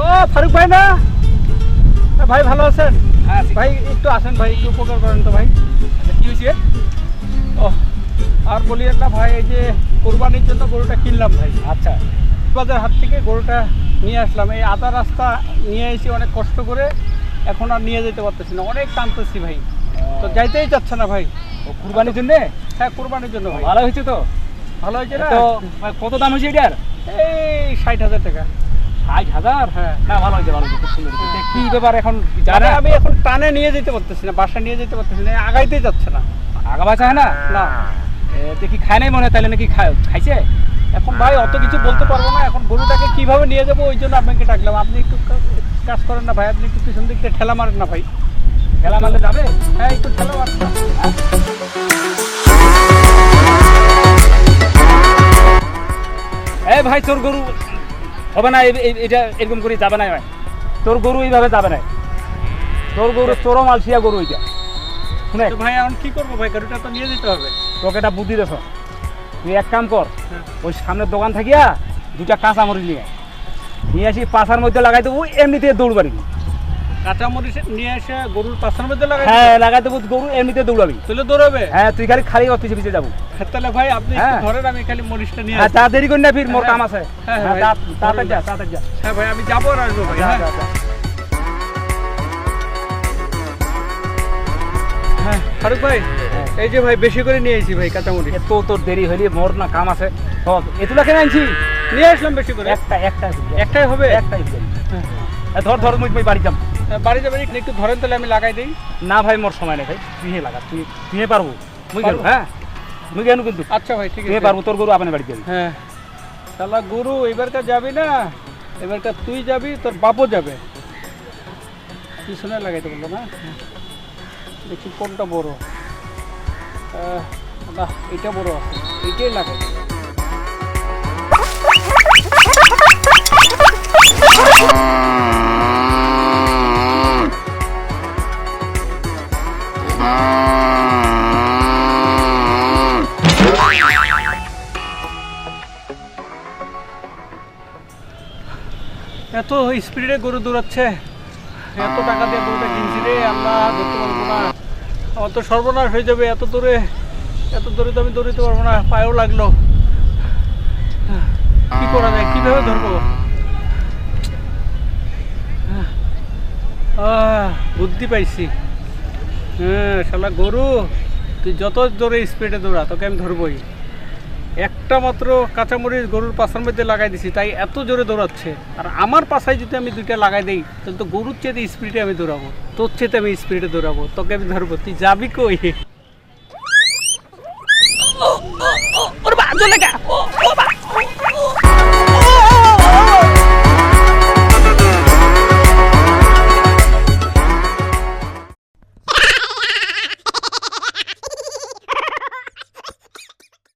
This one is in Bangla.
ও ফারুক ভাই না? ভাই ভালো আছেন? ভাই একটু আসেন ভাই একটু উপকার করেন তো ভাই। কি হয়েছে? ও আর বলি না ভাই এই যে কোরবানির জন্য গরুটা কিনলাম ভাই। আচ্ছা। বাজার হাত থেকে গরুটা নিয়ে আসলাম। এই আধা রাস্তা নিয়ে এসে অনেক কষ্ট করে এখন আর নিয়ে যেতে পারতেছি না। অনেক টানতেছি ভাই। তো যাইতেই যাচ্ছে না ভাই। ও কুরবানির জন্য? হ্যাঁ কোরবানির জন্য ভাই। ভালো হয়েছে তো? ভালো হয়েছে তো কত দাম হয়েছে এটার? এই ষাট হাজার টাকা। ষাট হাজার? হ্যাঁ। না ভালো হয়েছে ভালো হয়েছে সুন্দর কি ব্যাপার এখন জানে আমি এখন টানে নিয়ে যেতে পারতেছি না বাসা নিয়ে যেতে পারতেছি না আগাইতেই যাচ্ছে না। আগা বাঁচা হয়। না। না দেখি খায় নাই মনে হয় তাহলে নাকি খায়- খাইছে? এখন ভাই অত কিছু বলতে পারব না এখন গরুটাকে কীভাবে নিয়ে যাব ওই জন্য আপনাকে ডাকলাম। আপনি একটু কাজ করেন না ভাই আপনি একটু পিছন দিক দিয়ে ঠেলা মারেন না ভাই। ঠেলা মারলে যাবে? হ্যাঁ একটু ঠেলা মারেন না। ভাই তোর গরু হবে না এটা এরকম করে যাবে না ভাই। তোর গরু এইভাবে যাবে না। তোর গরু চরম আলসিয়া গরু এটা শুনে? ভাই এখন কি করব ভাই? গরুটা তো নিয়ে যেতে হবে। তোকে এটা বুদ্ধি দেছ তুই এক কাম কর হ্যাঁ। ওই সামনের দোকান থাকিয়া দুটা কাঁচা মরিচ নিয়ে নিয়ে আসি পাশার মধ্যে লাগাই দেবো এমনিতে দৌড়বাড়ি কাঁচা নিয়ে এসে গরুর পাশের মধ্যে লাগাই হ্যাঁ লাগাই দেবো গরু এমনিতে দৌড়াবি। তুলে দৌড়াবে? হ্যাঁ তুই খালি পিছিয়ে যাব। তাহলে ভাই আপনি হ্যাঁ। ধরেন আমি খালি মরিচটা নিয়ে হ্যাঁ তা দেরি করি না ফির মোর হ্যাঁ, কাম আছে। হ্যাঁ, হ্যাঁ তাড়াতাড়ি যা তাড়াতাড়ি যা। হ্যাঁ ভাই আমি যাব আর আসব ভাই হ্যাঁ। যা, যা। হ্যাঁ ফারুক ভাই হ্যাঁ। এই যে ভাই বেশি করে নিয়ে ভাই তোর দেরি হইলে মোর না কাম আছে। সব এতুলা কেন আনছি? নিয়ে আসলাম বেশি করে। একটা একটা একটাই হবে? একটাই হ্যাঁ। ধর ধর মুই বাড়ি যাম। হ্যাঁ, বাড়ি যাবেন একটু ধরেন তাহলে আমি লাগাই দিই। না ভাই মোর সময় নেই ভাই। তুই লাগা তুই তুই পারব। মুই গেল হ্যাঁ? মুই গেল কিন্তু। আচ্ছা ভাই ঠিক তুই আছে। পারব তোর গরু আপনি বাড়ি যাবি হ্যাঁ। তাহলে গুরু এবারকার যাবি না এবারকার তুই যাবি তোর বাপও যাবে। পিছনে লাগাইতে বলল না? হ্যাঁ। দেখি কোনটা বড়। আহ, না এটা বড় আছে। এইটাই লাগাই এত স্পিডে গরু দৌড়াচ্ছে। এত টাকা দিয়ে গরুটা কিনছি রে আল্লাহ ধরতে পারব না। আমার তো সর্বনাশ হয়ে যাবে, এত দূরে এত দূরে তো আমি দৌড়িতে পারব না, পায়েও লাগল। কি করা যায়, কীভাবে ধরবো? বুদ্ধি পাইছি। হ্যাঁ শালা গরু, তুই যত জোরে স্পিডে দৌড়া, তোকে আমি ধরবই। একটা মাত্র কাঁচামরিচ গরুর পাশার মধ্যে লাগাই দিছি, তাই এত জোরে দৌড়াচ্ছে। আর আমার পাশায় যদি আমি দুইটা লাগাই দিই, তাহলে তো গরুর চেয়ে স্পিডে আমি দৌড়াবো। তোর চেয়ে আমি স্পিডে দৌড়াবো, তোকে আমি ধরবো, তুই যাবি কই? ওর